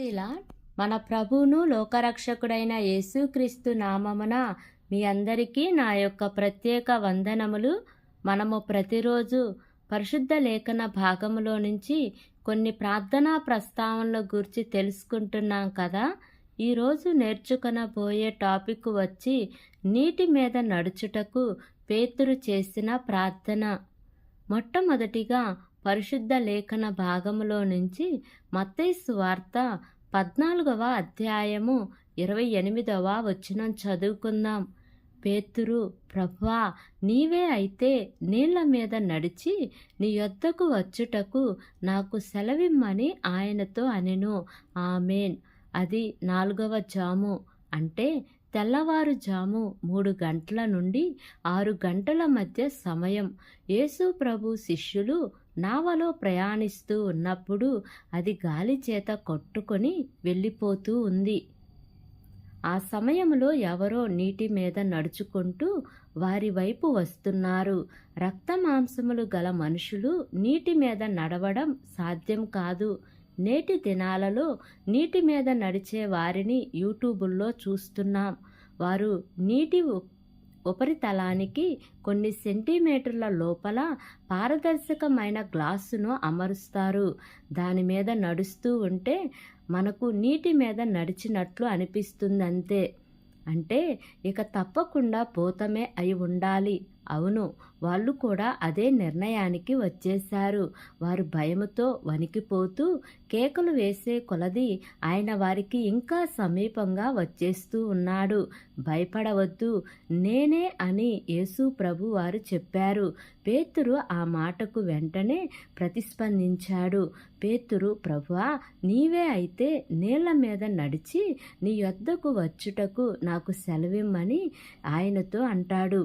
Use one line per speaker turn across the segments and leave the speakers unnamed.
ఇలా మన ప్రభువును లోకరక్షకుడైన యేసుక్రీస్తు నామమున మీ అందరికీ నా యొక్క ప్రత్యేక వందనములు. మనము ప్రతిరోజు పరిశుద్ధ లేఖన భాగములో నుంచి కొన్ని ప్రార్థనా ప్రస్తావనల గురించి తెలుసుకుంటున్నాం కదా. ఈరోజు నేర్చుకొనబోయే టాపిక్ వచ్చి నీటి మీద నడుచుటకు పేతురు చేసిన ప్రార్థన. మొట్టమొదటిగా పరిశుద్ధ లేఖన భాగములో నుంచి మత్తైసు వార్త పద్నాలుగవ అధ్యాయము ఇరవై ఎనిమిదవ వచనం చదువుకుందాం. పేతురు ప్రభా నీవే అయితే నీళ్ళ మీద నడిచి నీ యొద్దకు వచ్చుటకు నాకు సెలవిమ్మని ఆయనతో అనెను. ఆమెన్. అది నాలుగవ జాము. అంటే తెల్లవారుజాము మూడు గంటల నుండి ఆరు గంటల మధ్య సమయం. యేసు ప్రభు శిష్యులు నావలో ప్రయాణిస్తూ ఉన్నప్పుడు అది గాలి చేత కొట్టుకొని వెళ్ళిపోతూ ఉంది. ఆ సమయంలో ఎవరో నీటి మీద నడుచుకుంటూ వారి వైపు వస్తున్నారు. రక్త మాంసములు గల మనుషులు నీటి మీద నడవడం సాధ్యం కాదు. నేటి దినాలలో నీటి మీద నడిచే వారిని యూట్యూబుల్లో చూస్తున్నాం. వారు నీటి ఉపరితలానికి కొన్ని సెంటీమీటర్ల లోపల పారదర్శకమైన గ్లాసును అమరుస్తారు. దాని మీద నడుస్తూ ఉంటే మనకు నీటి మీద నడిచినట్లు అనిపిస్తుంది అంతే అంటే ఇక తప్పకుండా పోతమే అయి ఉండాలి. అవును వాళ్ళు కూడా అదే నిర్ణయానికి వచ్చేశారు. వారు భయముతో వణికిపోతూ కేకలు వేసే కొలది ఆయన వారికి ఇంకా సమీపంగా వచ్చేస్తూ ఉన్నాడు. భయపడవద్దు నేనే అని యేసు ప్రభు వారు చెప్పారు. పేతురు ఆ మాటకు వెంటనే ప్రతిస్పందించాడు. పేతురు ప్రభువా నీవే అయితే నీళ్ళ మీద నడిచి నీ యొద్దకు వచ్చుటకు నాకు సెలవిమ్మని ఆయనతో అంటాడు.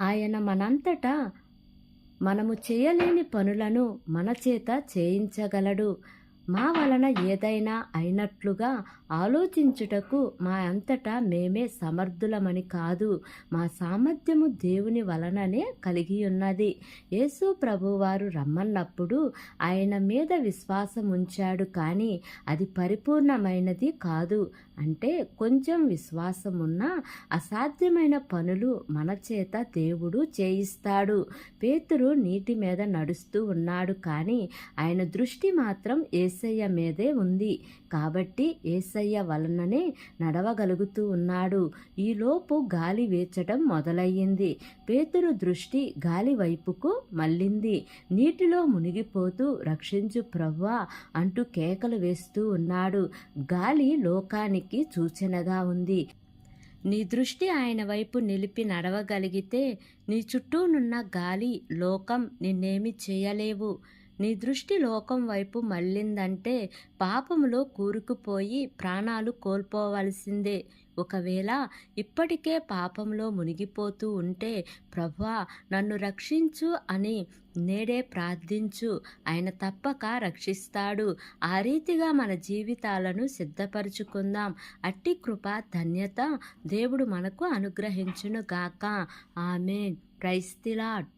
ఆయన మనంతటా మనము చేయలేని పనులను మన చేత చేయించగలడు. మా వలన ఏదైనా అయినట్లుగా ఆలోచించుటకు మా అంతటా మేమే సమర్థులమని కాదు మా సామర్థ్యము దేవుని వలననే కలిగి ఉన్నది యేసు ప్రభువారు రమ్మన్నప్పుడు ఆయన మీద విశ్వాసం ఉంచాడు కానీ అది పరిపూర్ణమైనది కాదు. అంటే కొంచెం విశ్వాసం ఉన్నా అసాధ్యమైన పనులు మన చేత దేవుడు చేయిస్తాడు. పేతురు నీటి మీద నడుస్తూ ఉన్నాడు కానీ ఆయన దృష్టి మాత్రం ఏసయ్య మీదే ఉంది. కాబట్టి ఏసయ్య వలననే నడవగలుగుతూ ఉన్నాడు. ఈలోపు గాలి వేచడం మొదలయ్యింది. పేతురు దృష్టి గాలి వైపుకు మళ్ళింది. నీటిలో మునిగిపోతూ రక్షించు ప్రవ్వా అంటూ కేకలు వేస్తూ ఉన్నాడు. గాలి లోకానికి సూచనగా ఉంది. నీ దృష్టి ఆయన వైపు నిలిపి నడవగలిగితే నీ చుట్టూనున్న గాలి లోకం నిన్నేమి చేయలేవు. నీ దృష్టి లోకం వైపు మళ్ళిందంటే పాపములో కూరుకుపోయి ప్రాణాలు కోల్పోవలసిందే. ఒకవేళ ఇప్పటికే పాపంలో మునిగిపోతూ ఉంటే ప్రభా నన్ను రక్షించు అని నేడే ప్రార్థించు. ఆయన తప్పక రక్షిస్తాడు. ఆ రీతిగా మన జీవితాలను సిద్ధపరచుకుందాం. అట్టి కృప ధన్యత దేవుడు మనకు అనుగ్రహించును గాక ఆమె క్రైస్తిలాట్